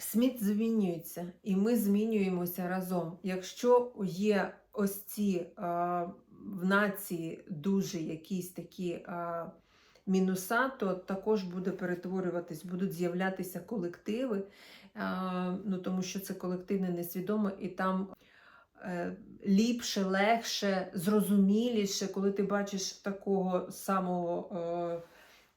Світ змінюється, і ми змінюємося разом. Якщо є ось ці е, в нації дуже якісь такі е, мінуса, то також буде перетворюватись, будуть з'являтися колективи, е, ну, тому що це колективне несвідоме, і там е, ліпше, легше, зрозуміліше, коли ти бачиш такого самого.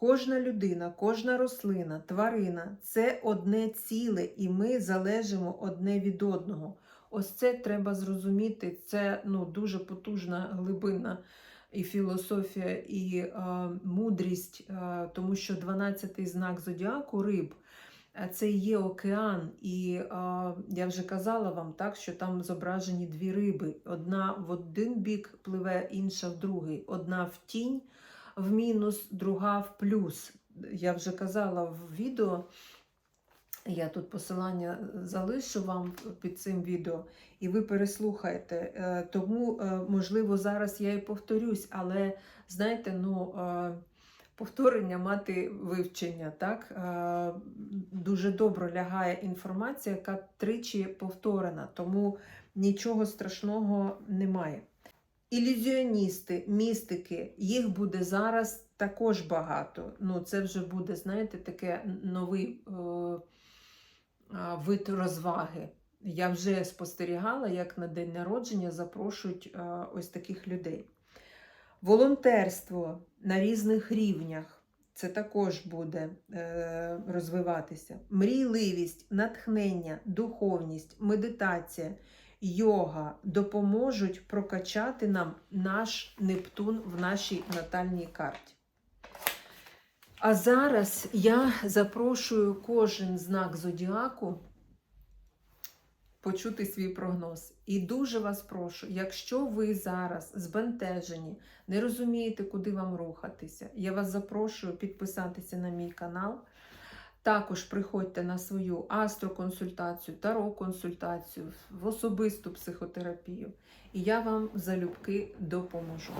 Кожна людина, кожна рослина, тварина це одне ціле, і ми залежимо одне від одного. Ось це треба зрозуміти. Це ну, дуже потужна глибинна і філософія, і е, мудрість, е, тому що 12-й знак зодіаку риб. е, Це є океан, і е, я вже казала вам так, що там зображені дві риби. Одна в один бік пливе, інша в другий. Одна в тінь, в мінус, друга в плюс. я вже казала в відео, я тут посилання залишу вам під цим відео, і ви переслухаєте. Е, Тому, е, можливо, зараз я і повторюсь, але знаєте, ну. е, Повторення мати вивчення, так? Дуже добре лягає інформація, яка тричі повторена, тому нічого страшного немає. Ілюзіоністи, містики, їх буде зараз також багато. Ну, це вже буде, знаєте, таке новий е, вид розваги. Я вже спостерігала, як на день народження запрошують е, ось таких людей. Волонтерство на різних рівнях. Це також буде е, розвиватися. Мрійливість, натхнення, духовність, медитація, йога допоможуть прокачати нам наш Нептун в нашій натальній карті. А зараз я запрошую кожен знак зодіаку почути свій прогноз. І дуже вас прошу, якщо ви зараз збентежені, не розумієте, куди вам рухатися, я вас запрошую підписатися на мій канал. Також приходьте на свою астроконсультацію, таро-консультацію, в особисту психотерапію, і я вам залюбки допоможу.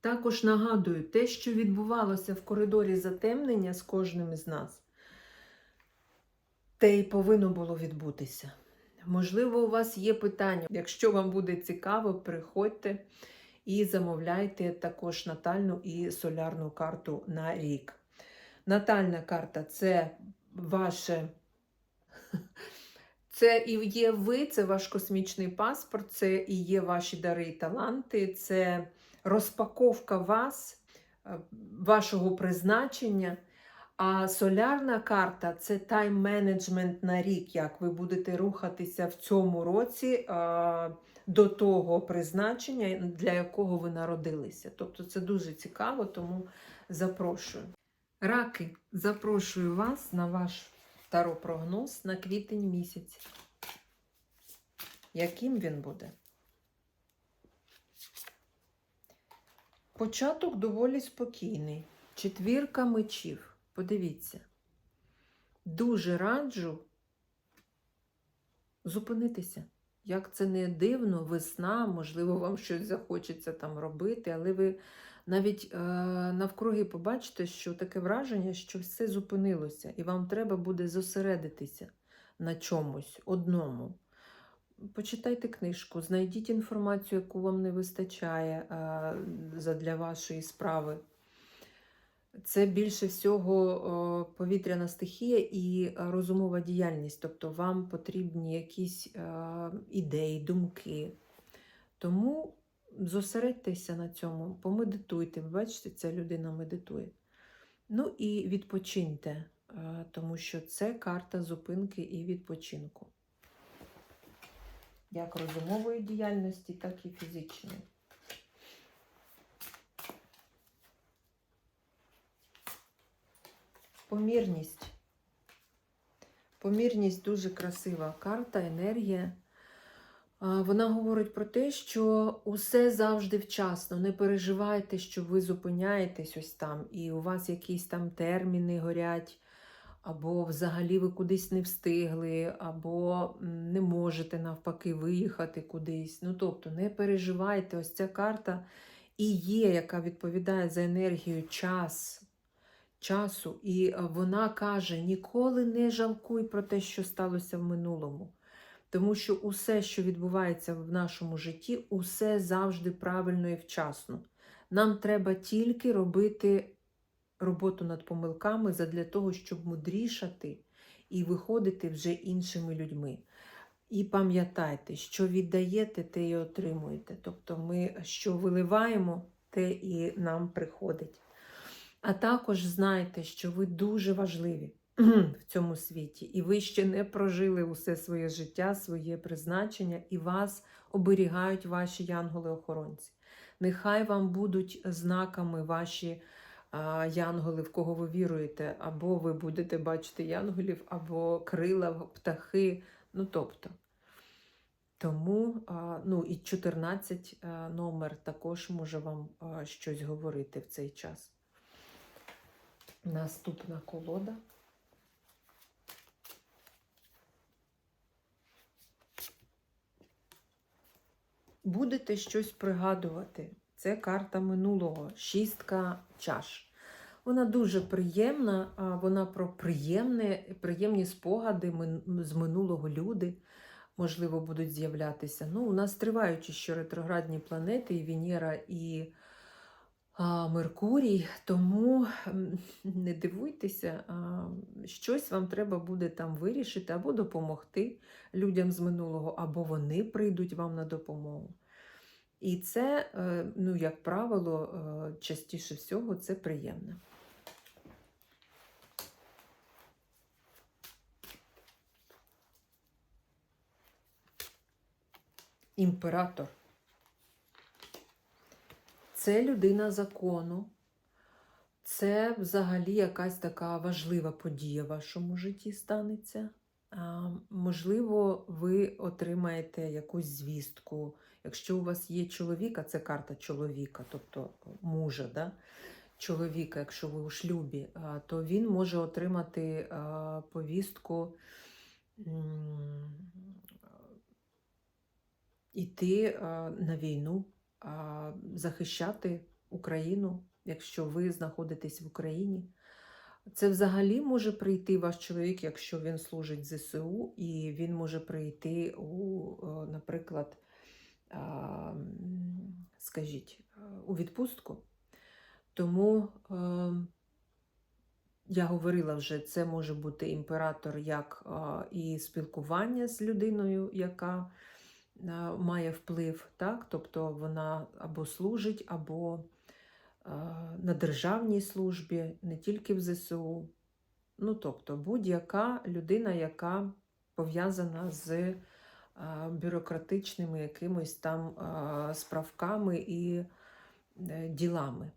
Також нагадую, те, що відбувалося в коридорі затемнення з кожним із нас, те й повинно було відбутися. Можливо, у вас є питання. Якщо вам буде цікаво, приходьте і замовляйте також натальну і солярну карту на рік. Натальна карта це ваше. Це і є ви, це ваш космічний паспорт, це і є ваші дари і таланти, це розпаковка вас, е, вашого призначення. А солярна карта це тайм-менеджмент на рік, як ви будете рухатися в цьому році а, до того призначення, для якого ви народилися. Тобто це дуже цікаво, тому запрошую. Раки, запрошую вас на ваш таропрогноз на квітень місяць. Яким він буде? Початок доволі спокійний. Четвірка мечів. Подивіться. Дуже раджу зупинитися. Як це не дивно, весна, можливо, вам щось захочеться там робити, але ви навіть е, навкруги побачите, що таке враження, що все зупинилося, і вам треба буде зосередитися на чомусь одному. Почитайте книжку, знайдіть інформацію, яку вам не вистачає е, задля вашої справи. Це більше всього повітряна стихія і розумова діяльність, тобто вам потрібні якісь е, ідеї, думки. Тому зосередьтеся на цьому, помедитуйте. Ви бачите, ця людина медитує. Ну і відпочиньте, е, тому що це карта зупинки і відпочинку. Як розумової діяльності, так і фізичної. Помірність. Помірність дуже красива карта, енергія. Вона говорить про те, що усе завжди вчасно. Не переживайте, що ви зупиняєтесь ось там, і у вас якісь там терміни горять, або взагалі ви кудись не встигли, або не можете навпаки виїхати кудись. Ну, тобто, не переживайте, ось ця карта і є, яка відповідає за енергію час часу, і е, вона каже: ніколи не жалкуй про те, що сталося в минулому. Тому що усе, що відбувається в нашому житті, усе завжди правильно і вчасно. Нам треба тільки робити роботу над помилками задля того, щоб мудрішати і виходити вже іншими людьми. І пам'ятайте, що віддаєте, те і отримуєте. Тобто ми що виливаємо, те і нам приходить. А також знайте, що ви дуже важливі в цьому світі, і ви ще не прожили усе своє життя, своє призначення, і вас оберігають ваші янголи-охоронці. Нехай вам будуть знаками ваші а, янголи, в кого ви віруєте, або ви будете бачити янголів, або крила, птахи. Ну, тобто. Тому, а, ну, і 14 а, номер також може вам а, щось говорити в цей час. Наступна колода. Будете щось пригадувати. Це карта минулого, шістка чаш. Вона дуже приємна, вона про приємне, приємні спогади з минулого люди, можливо, будуть з'являтися. Ну, у нас триваючі що ретроградні планети, і Венера, і Меркурій, тому не дивуйтеся, щось вам треба буде там вирішити або допомогти людям з минулого, або вони прийдуть вам на допомогу. І це, е, ну, як правило, е, частіше всього це приємно. Імператор. Це людина закону. Це взагалі якась така важлива подія в вашому житті станеться. Можливо, ви отримаєте якусь звістку. Якщо у вас є чоловік, а це карта чоловіка, тобто мужа, да? чоловіка, якщо ви у шлюбі, то він може отримати повістку іти на війну, захищати Україну, якщо ви знаходитесь в Україні. Це взагалі може прийти ваш чоловік, якщо він служить ЗСУ, і він може прийти у, е, наприклад, скажіть, е, у відпустку. Тому е, я говорила вже, це може бути імператор як і спілкування з людиною, яка має вплив, так? тобто вона або служить, або е, на державній службі, не тільки в ЗСУ. Ну, тобто будь-яка людина, яка пов'язана з е, бюрократичними якимось там е, справками і ділами.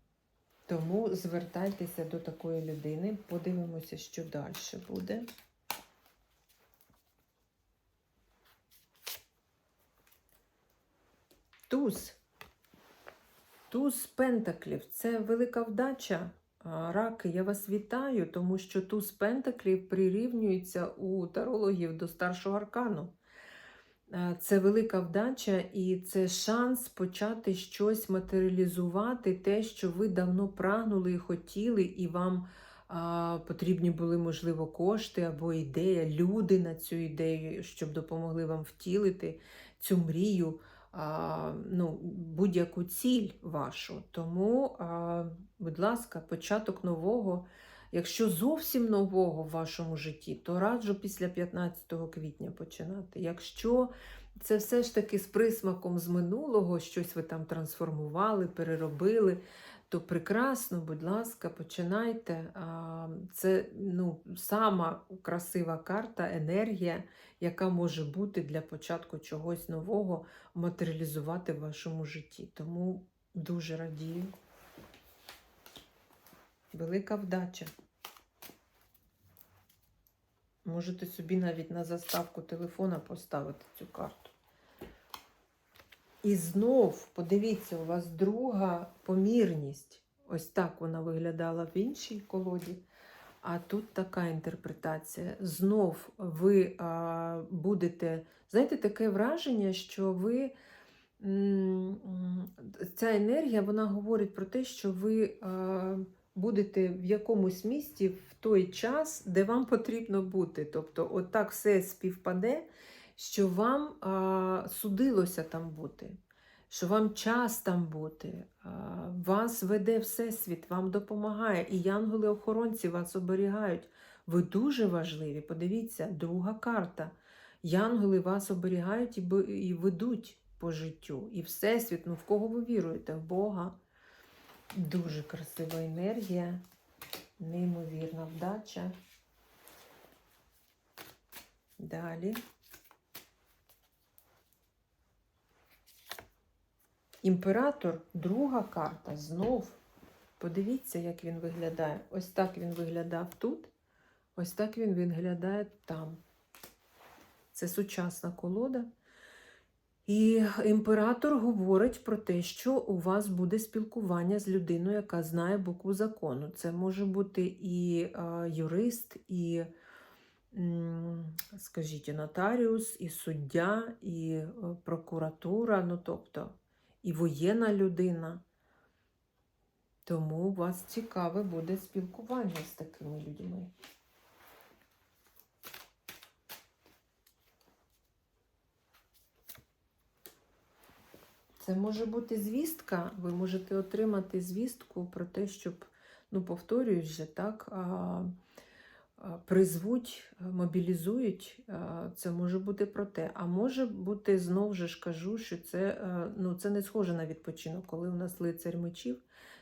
Тому звертайтеся до такої людини, подивимося, що далі буде. Туз. Туз Пентаклів це велика вдача. Раки, я вас вітаю, тому що туз Пентаклів прирівнюється у тарологів до старшого аркану. Це велика вдача і це шанс почати щось матеріалізувати, те, що ви давно прагнули і хотіли, і вам а, потрібні були, можливо, кошти або ідея, люди на цю ідею, щоб допомогли вам втілити цю мрію, ну, будь-яку ціль вашу. Тому, будь ласка, початок нового. Якщо зовсім нового в вашому житті, то раджу після 15 квітня починати. Якщо це все ж таки з присмаком з минулого, щось ви там трансформували, переробили, то прекрасно, будь ласка, починайте. Це ну, сама красива карта, енергія, яка може бути для початку чогось нового, матеріалізувати в вашому житті. Тому дуже радію. Велика вдача. Можете собі навіть на заставку телефона поставити цю карту. І знов, подивіться, у вас друга помірність. Ось так вона виглядала в іншій колоді. А тут така інтерпретація. Знов ви а, будете, знаєте, таке враження, що ви. Ця енергія вона говорить про те, що ви а, будете в якомусь місті в той час, де вам потрібно бути. Тобто, отак все співпаде, що вам а, судилося там бути, що вам час там бути. А, вас веде Всесвіт, вам допомагає, і янголи-охоронці вас оберігають. Ви дуже важливі. Подивіться, друга карта. Янголи вас оберігають і ведуть по життю. І Всесвіт, ну в кого ви віруєте? В Бога. Дуже красива енергія, неймовірна вдача. Далі. Імператор, друга карта, знов. Подивіться, як він виглядає. Ось так він виглядав тут, ось так він виглядає там. Це сучасна колода. І імператор говорить про те, що у вас буде спілкування з людиною, яка знає букву закону. Це може бути і а, юрист, і, скажіть, і нотаріус, і суддя, і е, прокуратура, ну тобто і воєнна людина. Тому у вас цікаве буде спілкування з такими людьми. Це може бути звістка. Ви можете отримати звістку про те, щоб, ну, повторююсь вже, так, а, призвуть, мобілізують. Це може бути про те. А може бути, знову ж кажу, що це, ну, це не схоже на відпочинок, коли у нас лицар мечів.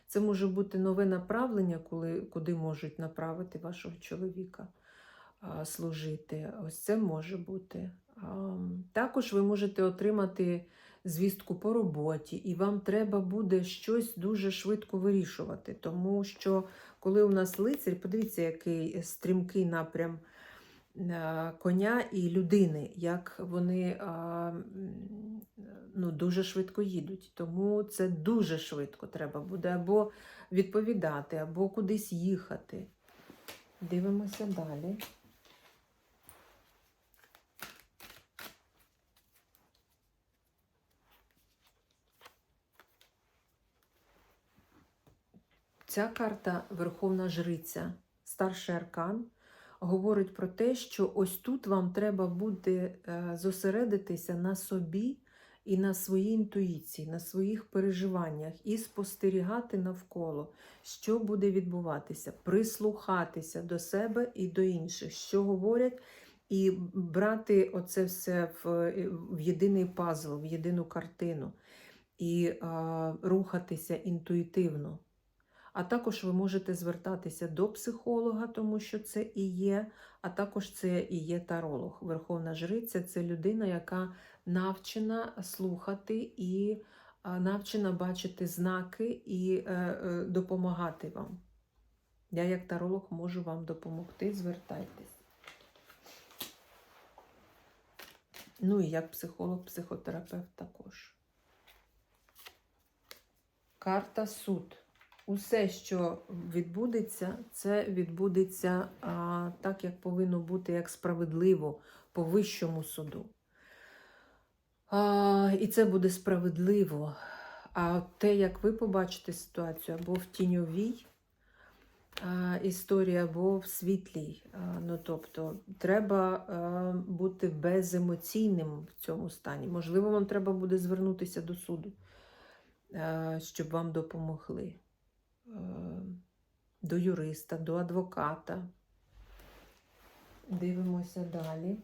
Це може бути нове направлення, коли, куди можуть направити вашого чоловіка служити. Ось це може бути. Також ви можете отримати звістку по роботі, і вам треба буде щось дуже швидко вирішувати. Тому що, коли у нас лицар, подивіться, який стрімкий напрям е, коня і людини, як вони ну, дуже швидко їдуть. Тому це дуже швидко треба буде або відповідати, або кудись їхати. Дивимося далі. Ця карта Верховна Жриця, старший аркан, говорить про те, що ось тут вам треба буде е, зосередитися на собі і на своїй інтуїції, на своїх переживаннях і спостерігати навколо, що буде відбуватися, прислухатися до себе і до інших, що говорять, і брати оце все в, в єдиний пазл, в єдину картину, і е, рухатися інтуїтивно. А також ви можете звертатися до психолога, тому що це і є, а також це і є таролог. Верховна Жриця це людина, яка навчена слухати і навчена бачити знаки і е, е, допомагати вам. Я, як таролог, можу вам допомогти, звертайтесь. Ну і як психолог, психотерапевт також. Карта суд. Усе, що відбудеться, це відбудеться а, так, як повинно бути, як справедливо по вищому суду. А, і це буде справедливо. А те, як ви побачите ситуацію, або в тіньовій а, історії, або в світлій. А, ну, тобто, треба а, бути беземоційним в цьому стані. Можливо, вам треба буде звернутися до суду, а, щоб вам допомогли до юриста, до адвоката. Дивимося далі.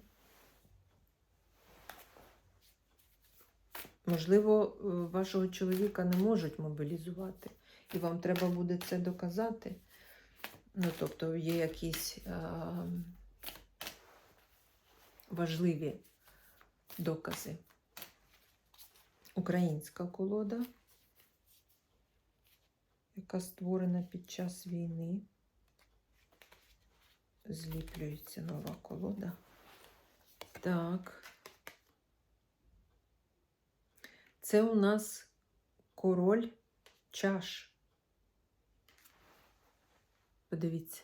Можливо, вашого чоловіка не можуть мобілізувати, і вам треба буде це доказати. Ну, тобто, є якісь а, важливі докази. Українська колода яка створена під час війни. Зліплюється нова колода. Так. Це у нас король чаш. Подивіться,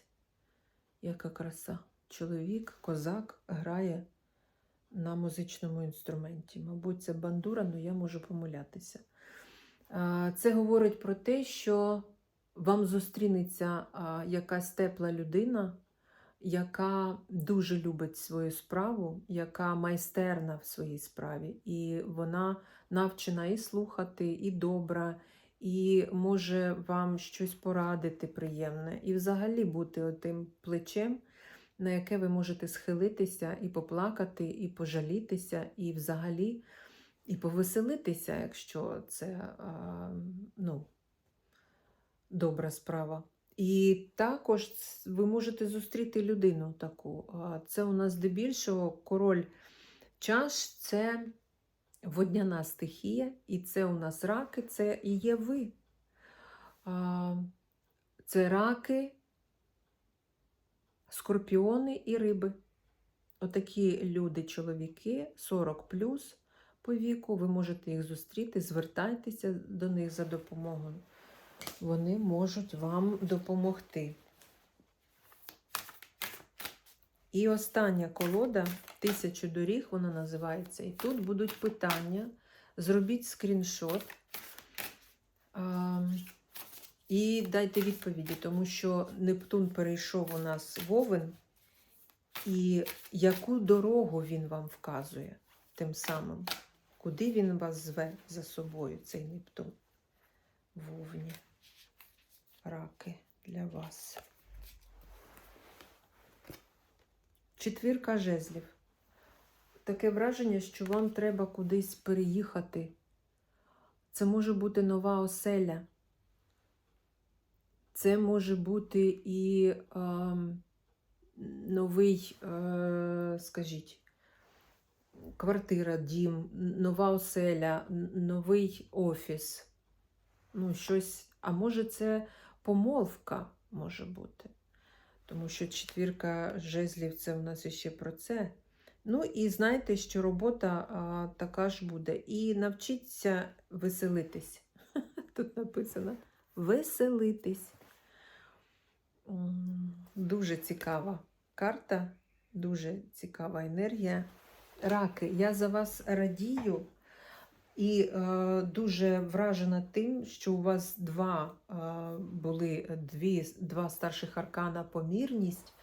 яка краса. Чоловік, козак грає на музичному інструменті. Мабуть, це бандура, але я можу помилятися. Це говорить про те, що вам зустрінеться якась тепла людина, яка дуже любить свою справу, яка майстерна в своїй справі, і вона навчена і слухати, і добра, і може вам щось порадити приємне, і взагалі бути отим плечем, на яке ви можете схилитися і поплакати, і пожалітися, і взагалі і повеселитися, якщо це ну, добра справа. І також ви можете зустріти людину таку. Це у нас здебільшого король чаш це водняна стихія, і це у нас раки, це і є ви. Це раки, скорпіони і риби. Отакі люди, чоловіки 40 по віку, ви можете їх зустріти, звертайтеся до них за допомогою. Вони можуть вам допомогти. І остання колода тисячу доріг, вона називається. І тут будуть питання. Зробіть скріншот. А, і дайте відповіді, тому що Нептун перейшов у нас в Овен, і яку дорогу він вам вказує тим самим, куди він вас зве за собою, цей Нептун в Овні. Раки для вас. Четвірка жезлів. Таке враження, що вам треба кудись переїхати. Це може бути нова оселя. Це може бути і е, новий, е, скажіть, квартира, дім, нова оселя, новий офіс. Ну, щось, а може, це помолвка може бути. Тому що четвірка жезлів це в нас іще про це. Ну і знайте, що робота а, така ж буде. І навчіться веселитись. Тут написано веселитись. Дуже цікава карта, дуже цікава енергія. Раки, я за вас радію і е, дуже вражена тим, що у вас два е, були дві, два старших аркана помірність.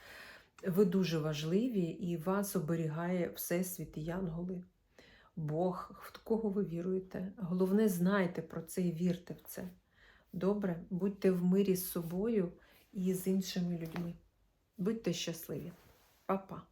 Ви дуже важливі і вас оберігає Всесвіт і Янголи. Бог, в кого ви віруєте? Головне, знайте про це і вірте в це. Добре, будьте в мирі з собою і з іншими людьми. Будьте щасливі. Па-па.